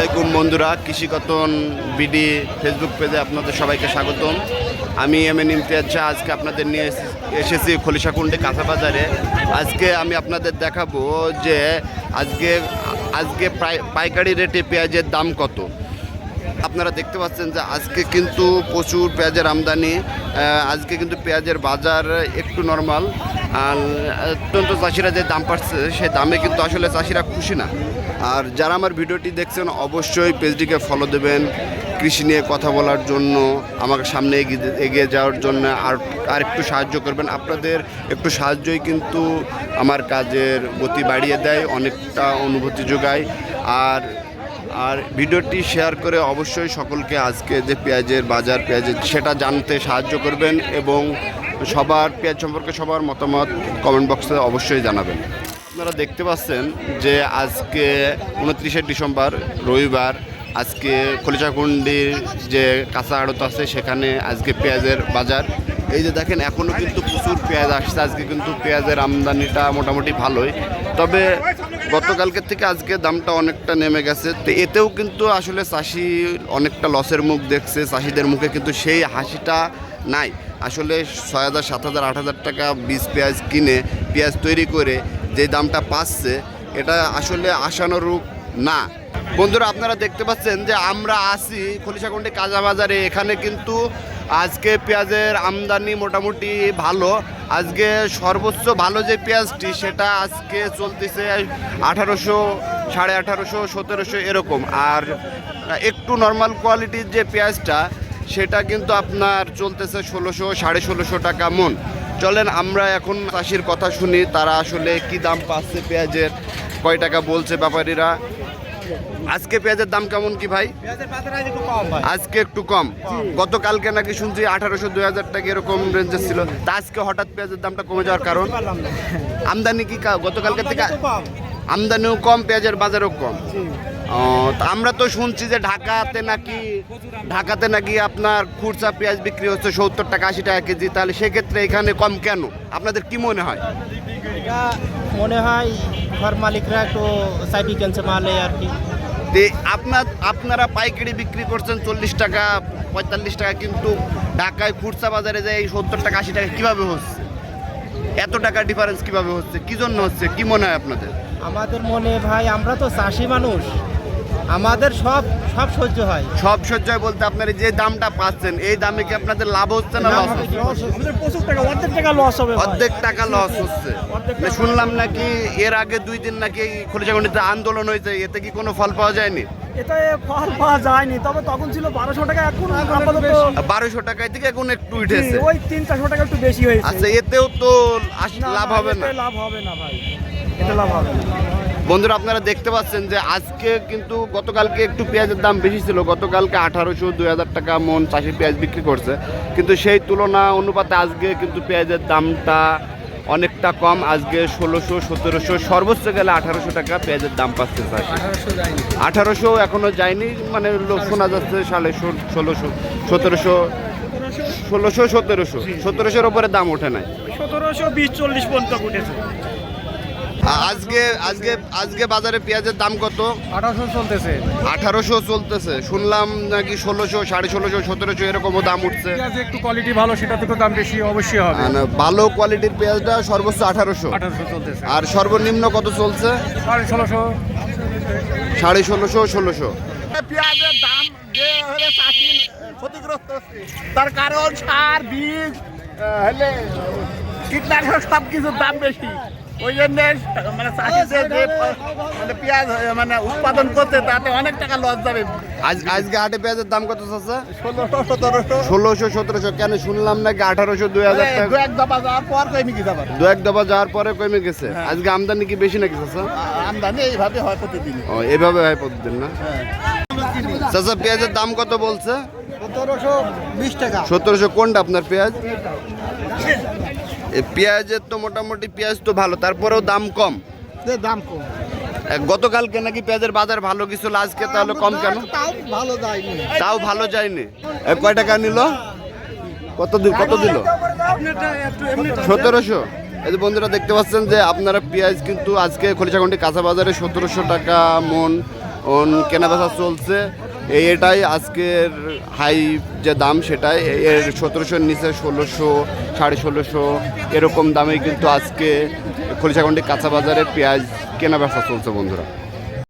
আলাইকুম বন্ধুরা, কৃষিকতন BD Facebook পেজে আপনাদের সবাইকে স্বাগতম। আমি এম এন ইমতিয়াজ শাহ, আজকে আপনাদের নিয়ে এসেছি খলিশাকুণ্ডে কাঁচা বাজারে। আজকে আমি আপনাদের দেখাবো যে আজকে আজকে পাইকারি রেটে পেঁয়াজের দাম কত। আপনারা দেখতে পাচ্ছেন যে আজকে কিন্তু প্রচুর পেঁয়াজের আমদানি। আজকে কিন্তু পেঁয়াজের বাজার একটু নর্মাল আর অত্যন্ত চাষিরা যে দাম পাচ্ছে সেই দামে কিন্তু আসলে চাষিরা খুশি না। আর যারা আমার ভিডিওটি দেখছেন, অবশ্যই পেজটিকে ফলো দেবেন। কৃষি নিয়ে কথা বলার জন্য, আমাকে সামনে এগিয়ে যাওয়ার জন্য আর আর একটু সাহায্য করবেন। আপনাদের একটু সাহায্যই কিন্তু আমার কাজের গতি বাড়িয়ে দেয়, অনেকটা অনুভূতি যোগায়। আর আর ভিডিওটি শেয়ার করে অবশ্যই সকলকে আজকে যে পেঁয়াজের বাজার, পেঁয়াজের সেটা জানতে সাহায্য করবেন এবং সবার পেঁয়াজ সম্পর্কে সবার মতামত কমেন্ট বক্সে অবশ্যই জানাবেন। আপনারা দেখতে পাচ্ছেন যে আজকে উনত্রিশে ডিসেম্বর, রবিবার আজকে খলিচাকুন্ডির যে কাঁচা আড়ত আছে, সেখানে আজকে পেঁয়াজের বাজার। এই যে দেখেন এখনও কিন্তু প্রচুর পেঁয়াজ আসছে। আজকে কিন্তু পেঁয়াজের আমদানিটা মোটামুটি ভালোই। তবে গতকালকের থেকে আজকে দামটা অনেকটা নেমে গেছে। তো এতেও কিন্তু আসলে চাষি অনেকটা লসের মুখ দেখছে। চাষিদের মুখে কিন্তু সেই হাসিটা নাই। আসলে ছয় হাজার, সাত হাজার, আট হাজার টাকা বীজ পেঁয়াজ কিনে, পেঁয়াজ তৈরি করে যে দামটা পাচ্ছে, এটা আসলে আশানুরূপ না। বন্ধুরা, আপনারা দেখতে পাচ্ছেন যে আমরা আসি খলিশাকুন্ডি কাজা বাজারে। এখানে কিন্তু আজকে পেঁয়াজের আমদানি মোটামুটি ভালো। আজকে সর্বোচ্চ ভালো যে পেঁয়াজটি, সেটা আজকে চলতেছে আঠারোশো, সাড়ে আঠারোশো, সতেরোশো এরকম। আর একটু নর্মাল কোয়ালিটির যে পেঁয়াজটা, সেটা কিন্তু আপনার চলতেছে ষোলোশো, সাড়ে ষোলোশো টাকা মন। চলেন, আমরা এখন চাষির কথা শুনি, তারা আসলে কি দাম পাচ্ছে পেঁয়াজের, কয় টাকা বলছে ব্যাপারীরা? আজকে পেঁয়াজের দাম কেমন কি ভাই? আজকে একটু কম। গতকালকে নাকি শুনছি আঠারোশো, দুই হাজার টাকা এরকম রেঞ্জে ছিল। তা আজকে হঠাৎ পেঁয়াজের দামটা কমে যাওয়ার কারণ? আমদানি কি গতকালকে থেকে আমদানিও কম পেঁয়াজের বাজারও কম। আমরা তো শুনছি যে ঢাকাতে নাকি ঢাকাতে নাকি আপনার খুচরা পেঁয়াজ বিক্রি হচ্ছে সত্তর টাকা আশি টাকা কেজি। তাহলে সেক্ষেত্রে এখানে কম কেন? আপনাদের কি মনে হয়? এটা মনে হয় ঘর মালিকরা একটু সাইডি কেনছে মালে আর কি। তে আপনার আপনারা পাইকারি বিক্রি করছেন চল্লিশ টাকা পঁয়তাল্লিশ টাকা কিন্তু ঢাকায় খুচরা বাজারে যায় এই সত্তর টাকা আশি টাকা কীভাবে হচ্ছে? এত টাকা ডিফারেন্স কীভাবে হচ্ছে? কি জন্য হচ্ছে? কি মনে হয় আপনাদের? আমাদের মনে ভাই আমরা তো চাষি মানুষ। আমাদের সব সব সহ্য হয়। সব সহ্যয় বলতে আপনারা যে দামটা পাচ্ছেন এই দামে কি আপনাদের লাভ হচ্ছে না লস হচ্ছে? আমাদের প্রচুর টাকা অর্ধেক টাকা লস হবে অর্ধেক টাকা লস হচ্ছে। অর্ধেক শুনলাম নাকি এর আগে দুই দিন নাকি খলিশাগন্ডিতে আন্দোলন হয়েছে এতে কি কোনো ফল পাওয়া যায়নি? এতে ফল পাওয়া যায়নি তবে তখন ছিল বারোশো টাকা এখন আপাতত বারোশো টাকায় থেকে এখন একটু উঠেছে। ওই তিন চারশো টাকা একটু বেশি হয়েছে। আচ্ছা এতেও তো লাভ হবে না। লাভ হবে না ভাই। এতে লাভ হবে। বন্ধুরা আপনারা দেখতে পাচ্ছেন যে আজকে কিন্তু গতকালকে একটু পেঁয়াজের দাম বেশি ছিল। গতকালকে আঠারোশো দুই হাজার টাকা মন চাষি পেঁয়াজ বিক্রি করছে। কিন্তু সেই তুলনা অনুপাতে আজকে কিন্তু পেঁয়াজের দামটা অনেকটা কম। আজকে ষোলোশো সতেরোশো সর্বোচ্চ গেলে আঠারোশো টাকা পেঁয়াজের দাম পাচ্ছে চাষি। আঠারোশো এখনও যায়নি মানে লোক শোনা যাচ্ছে সাড়ে ষোল- ষোলোশো সতেরোশো ষোলোশো সতেরোশো। সতেরোশোর ওপরে দাম ওঠে নাই। সতেরোশো বিশ চল্লিশ পর্যন্ত উঠেছে। আজকে আজকে আজকে বাজারে পেঁয়াজের দাম কত? আঠারোশো চলতেছে। আঠারোশো চলতেছে। শুনলাম নাকি ষোলোশো সাড়ে ষোলোশো সতেরোশো এরকমও দাম উঠছে। পেঁয়াজ একটু কোয়ালিটি ভালো সেটা তো দাম বেশি অবশ্যই হবে। আর ভালো কোয়ালিটির পেঁয়াজটা সর্বোচ্চ আঠারোশো। আঠারোশো চলতেছে। আর সর্বনিম্ন কত চলছে? সাড়ে ষোলোশো। সাড়ে ষোলোশো ষোলোশো। পেঁয়াজের দাম যে হলে চাষি ক্ষতিগ্রস্ত তার কারণ সার বীজ হলে কীটনাশক সব কিছুর দাম বেশি। ওই জন্য মানে চাষিদের যে মানে পেঁয়াজ মানে উৎপাদন করছে তাতে অনেক টাকা লস যাবে। আজ আজকে হাটে পেঁয়াজের দাম কত চাচ্ছে ষোলোশো সতেরোশো। ষোলোশো সতেরোশো কেন শুনলাম নাকি আঠারোশো দুই হাজার দু এক দফা যাওয়ার পর কমে যাবার? দু এক দফা যাওয়ার পরে কমে গেছে? আজকে আমদানি কি বেশি নাকি চাচা? আমদানি এইভাবে হয় প্রতিদিন। ও এভাবে হয় প্রতিদিন না? চাচা, পেঁয়াজের দাম কত বলছে? সতেরোশো কোনটা আপনার পেঁয়াজ? পেঁয়াজের তো মোটামুটি পেঁয়াজ তো ভালো, তারপরেও দাম কম। দাম কম গতকালকে নাকি পেঁয়াজের বাজার ভালো কিছু আজকে তাহলে কম কেন? ভালো তাও ভালো যায়নি। কয় টাকা নিল? কত দিল কত দিল? সতেরোশো। এই বন্ধুরা দেখতে পাচ্ছেন যে আপনারা পেঁয়াজ কিন্তু আজকে খলিশাগন্ডি কাঁচা বাজারে সতেরোশো টাকা মন ওন কেনাবেচা চলছে। এই এটাই আজকের হাই যে দাম সেটাই। এর সতেরোশোর নিচে ষোলোশো, সাড়ে ষোলোশো এরকম দামে কিন্তু আজকে খলিশাগন্ডি কাঁচা বাজারে পেঁয়াজ কেনাবেচা চলছে বন্ধুরা।